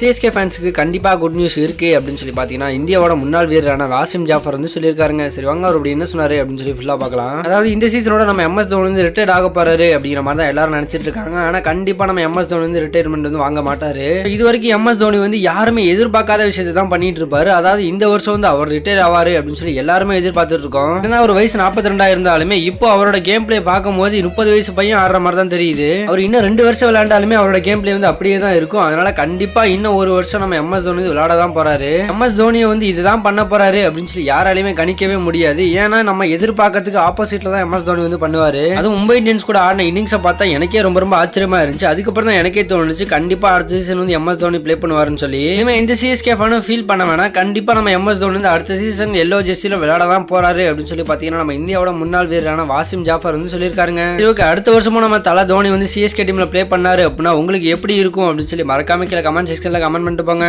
CSK ஃபேன்ஸுக்கு கண்டிப்பாக good news இருக்குது அப்படின்னு சொல்லி பார்த்தீங்கன்னா இந்தியாவோட முன்னாள் வீரரான வாசிம் ஜாஃபர் வந்து சொல்லியிருக்காருங்க. சரி வாங்க அவர் அப்படி என்ன சொன்னார் அப்படின்னு சொல்லி ஃபுல்லாக பார்க்கலாம். அதாவது இந்த சீசனோட நம்ம எம்எஸ் தோனி வந்து ரிட்டையர்ட் ஆக போறாரு அப்படிங்கிற மாதிரி தான் எல்லாரும் நினச்சிட்டு இருக்காங்க. ஆனால் கண்டிப்பாக நம்ம எம்எஸ் தோனி வந்து ரிட்டையர்மெண்ட் வந்து வாங்க மாட்டார். இது வரைக்கும் எம்எஸ் தோனி வந்து யாருமே எதிர்பார்க்காத விஷயத்தை தான் பண்ணிட்டு இருப்பாரு. அதாவது இந்த வருஷம் வந்து அவர் ரிட்டையர் ஆவார் அப்படின்னு சொல்லி எல்லாருமே எதிர்பார்த்துட்டு இருக்கோம். ஏன்னா ஒரு வயசு நாற்பத்தி ரெண்டா இருந்தாலுமே இப்போ அவரோட கேம் பிளே பார்க்கும்போது முப்பது வயசு பையன் ஆடுற மாதிரி தான் தெரியுது. அவர் இன்னும் ரெண்டு வருஷம் விளையாண்டாலுமே அவரோட கேம் பிளே வந்து அப்படியே தான் இருக்கும். அதனால கண்டிப்பாக இன்னும் ஒரு வருஷம் நம்ம எம்எஸ் தோனி விளையாட தான் போறாரு. எம்எஸ் தோனியை வந்து இதுதான் பண்ண போறாரு அப்படின்னு சொல்லி யாராலையுமே கணிக்கவே முடியாது. ஏன்னா நம்ம எதிர்பார்க்கறதுக்கு ஆப்போசிட்ல தான் எம்எஸ் தோனி வந்து பண்ணுவாரு. அது மும்பை இந்தியன்ஸ் கூட ஆடின இன்னிங்ஸை பார்த்தா எனக்கே ரொம்ப ரொம்ப ஆச்சரியமா இருந்துச்சு. அதுக்கப்புறம் தான் எனக்கே தோணுச்சு. கண்டிப்பா அடுத்த சீசன் வந்து எம்எஸ் தோனி ப்ளே பண்ணுவாருன்னு சொல்லி. இனிமே இந்த சிஎஸ்கே ஃபேனும் ஃபீல் பண்ண வேணாம். கண்டிப்பா நம்ம எம்எஸ் தோனி வந்து அடுத்த சீசன் எல்லோ ஜெர்சியில விளையாட தான் போறாரு அப்படின்னு சொல்லி பாத்தீங்கன்னா நம்ம இந்தியாவோட முன்னாள் வீரரான வாசிம் ஜாஃபர் வந்து சொல்லியிருக்காருங்க. அடுத்த வருஷமும் நம்ம தலை தோனி வந்து சிஎஸ்கே டீம்ல ப்ளே பண்ணாரு அப்படின்னா உங்களுக்கு எப்படி இருக்கும் அப்படின்னு சொல்லி மறக்காம கீழே கமெண்ட் செக்ஷன்ல கமெண்ட் பண்ணிட்டு போங்க.